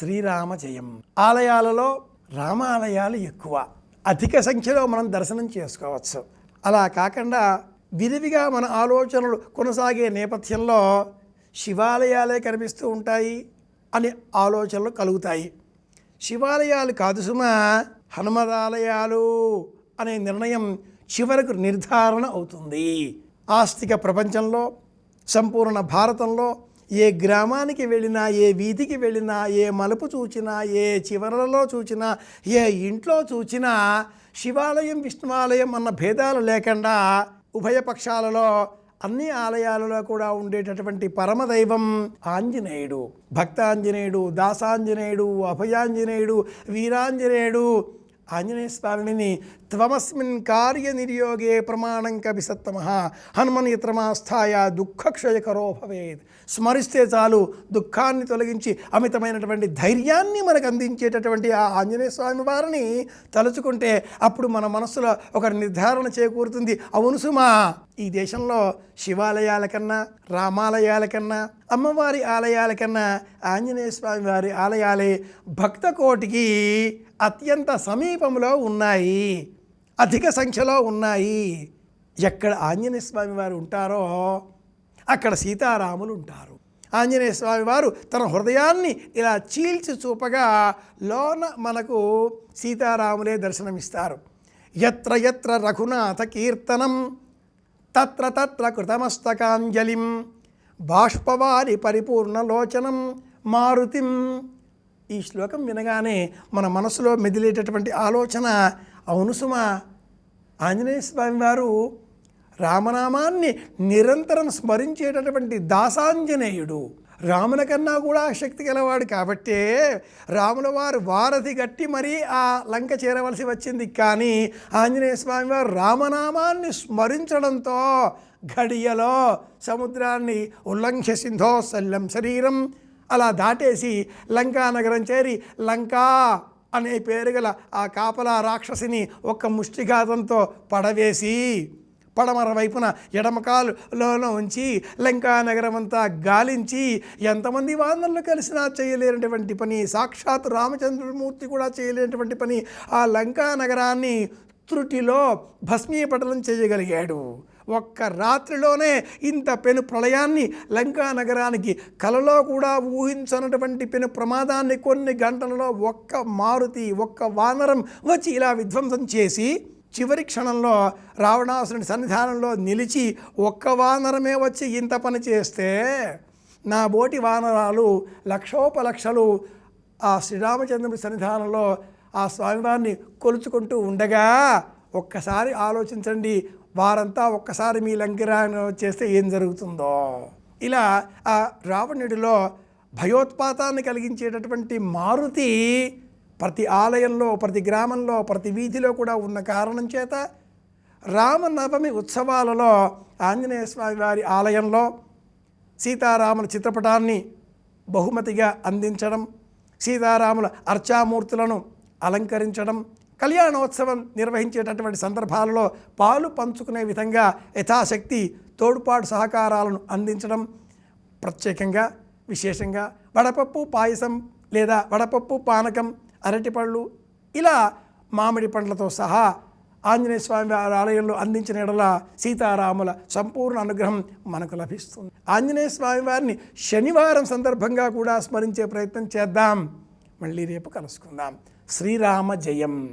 శ్రీరామ జయం ఆలయాలలో రామాలయాలు ఎక్కువ. అధిక సంఖ్యలో మనం దర్శనం చేసుకోవచ్చు. అలా కాకుండా విరివిగా మన ఆలోచనలు కొనసాగే నేపథ్యంలో శివాలయాలే కనిపిస్తూ ఉంటాయి అనే ఆలోచనలు కలుగుతాయి. శివాలయాలు కాదు సుమా హనుమదాలయాలు అనే నిర్ణయం చివరకు నిర్ధారణ అవుతుంది. ఆస్తిక ప్రపంచంలో సంపూర్ణ భారతంలో ఏ గ్రామానికి వెళ్ళినా ఏ వీధికి వెళ్ళినా ఏ మలుపు చూచినా ఏ చివరలలో చూచినా ఏ ఇంట్లో చూచినా శివాలయం విష్ణువాలయం అన్న భేదాలు లేకుండా ఉభయ పక్షాలలో అన్ని ఆలయాలలో కూడా ఉండేటటువంటి పరమదైవం ఆంజనేయుడు. భక్తాంజనేయుడు దాసాంజనేయుడు అభయాంజనేయుడు వీరాంజనేయుడు ఆంజనేయ స్వామిని త్వమస్మిన్ కార్యనిర్యోగే ప్రమాణం కవిసత్తమ హనుమనిత్రమాస్థాయ దుఃఖక్షయకరో భవేద్ స్మరిస్తే చాలు దుఃఖాన్ని తొలగించి అమితమైనటువంటి ధైర్యాన్ని మనకు అందించేటటువంటి ఆ ఆంజనేయ స్వామి వారిని తలుచుకుంటే అప్పుడు మన మనస్సులో ఒక నిర్ధారణ చేకూరుతుంది. అవును సుమా ఈ దేశంలో శివాలయాల కన్నా రామాలయాల కన్నా అమ్మవారి ఆలయాల కన్నా ఆంజనేయ స్వామి వారి ఆలయాలే భక్త కోటికి అత్యంత సమీపంలో ఉన్నాయి. అధిక సంఖ్యలో ఉన్నాయి. ఎక్కడ ఆంజనేయ స్వామి వారు ఉంటారో అక్కడ సీతారాములు ఉంటారు. ఆంజనేయ స్వామి వారు తన హృదయాన్ని ఇలా చీల్చి చూపగా లోన మనకు సీతారాములే దర్శనమిస్తారు. ఎత్ర ఎత్ర రఘునాథ కీర్తనం తత్ర తత్ర కృతమస్తకాంజలిం బాష్పవారి పరిపూర్ణలోచనం మారుతిం. ఈ శ్లోకం వినగానే మన మనసులో మెదిలేటటువంటి ఆలోచన అవును సుమా ఆంజనేయ స్వామి వారు రామనామాన్ని నిరంతరం స్మరించేటటువంటి దాసాంజనేయుడు. రాముల కన్నా కూడా శక్తి గలవాడు కాబట్టే రాముల వారు వారధి గట్టి మరీ ఆ లంక చేరవలసి వచ్చింది. కానీ ఆంజనేయ స్వామి వారు రామనామాన్ని స్మరించడంతో ఘడియలో సముద్రాన్ని ఉల్లంఘ్య సింధో సల్లం శరీరం అలా దాటేసి లంకా నగరం చేరి లంకా అనే పేరు గల ఆ కాపలా రాక్షసిని ఒక్క ముష్టిఘాతంతో పడవేసి పడమర వైపున ఎడమకాలులోన ఉంచి లంకా నగరం అంతా గాలించి ఎంతమంది వానరులు కలిసినా చేయలేనటువంటి పని సాక్షాత్ రామచంద్రమూర్తి కూడా చేయలేనటువంటి పని ఆ లంకా నగరాన్ని త్రుటిలో భస్మీపటనం చేయగలిగాడు. ఒక్క రాత్రిలోనే ఇంత పెను ప్రళయాన్ని లంకా నగరానికి కలలో కూడా ఊహించనటువంటి పెను ప్రమాదాన్ని కొన్ని గంటలలో ఒక్క మారుతి ఒక్క వానరం వచ్చి ఇలా విధ్వంసం చేసి చివరి క్షణంలో రావణాసురుని సన్నిధానంలో నిలిచి ఒక్క వానరమే వచ్చి ఇంత పని చేస్తే నా బోటి వానరాలు లక్షోపలక్షలు ఆ శ్రీరామచంద్రుడి సన్నిధానంలో ఆ స్వామివారిని కొలుచుకుంటూ ఉండగా ఒక్కసారి ఆలోచించండి వారంతా ఒక్కసారి మీ లంకిరాన్ని చేస్తే ఏం జరుగుతుందో. ఇలా ఆ రావణుడిలో భయోత్పాతాన్ని కలిగించేటటువంటి మారుతి ప్రతి ఆలయంలో ప్రతి గ్రామంలో ప్రతి వీధిలో కూడా ఉన్న కారణం చేత రామనవమి ఉత్సవాలలో ఆంజనేయ స్వామి వారి ఆలయంలో సీతారాముల చిత్రపటాన్ని బహుమతిగా అందించడం సీతారాముల అర్చామూర్తులను అలంకరించడం కళ్యాణోత్సవం నిర్వహించేటటువంటి సందర్భాలలో పాలు పంచుకునే విధంగా యథాశక్తి తోడ్పాటు సహకారాలను అందించడం ప్రత్యేకంగా విశేషంగా వడపప్పు పాయసం లేదా వడపప్పు పానకం అరటిపళ్ళు ఇలా మామిడి పండ్లతో సహా ఆంజనేయ స్వామి వారి ఆలయంలో అందించిన ఎడల సీతారాముల సంపూర్ణ అనుగ్రహం మనకు లభిస్తుంది. ఆంజనేయ స్వామి వారిని శనివారం సందర్భంగా కూడా స్మరించే ప్రయత్నం చేద్దాం. మళ్ళీ రేపు కలుసుకుందాం. శ్రీరామ జయం.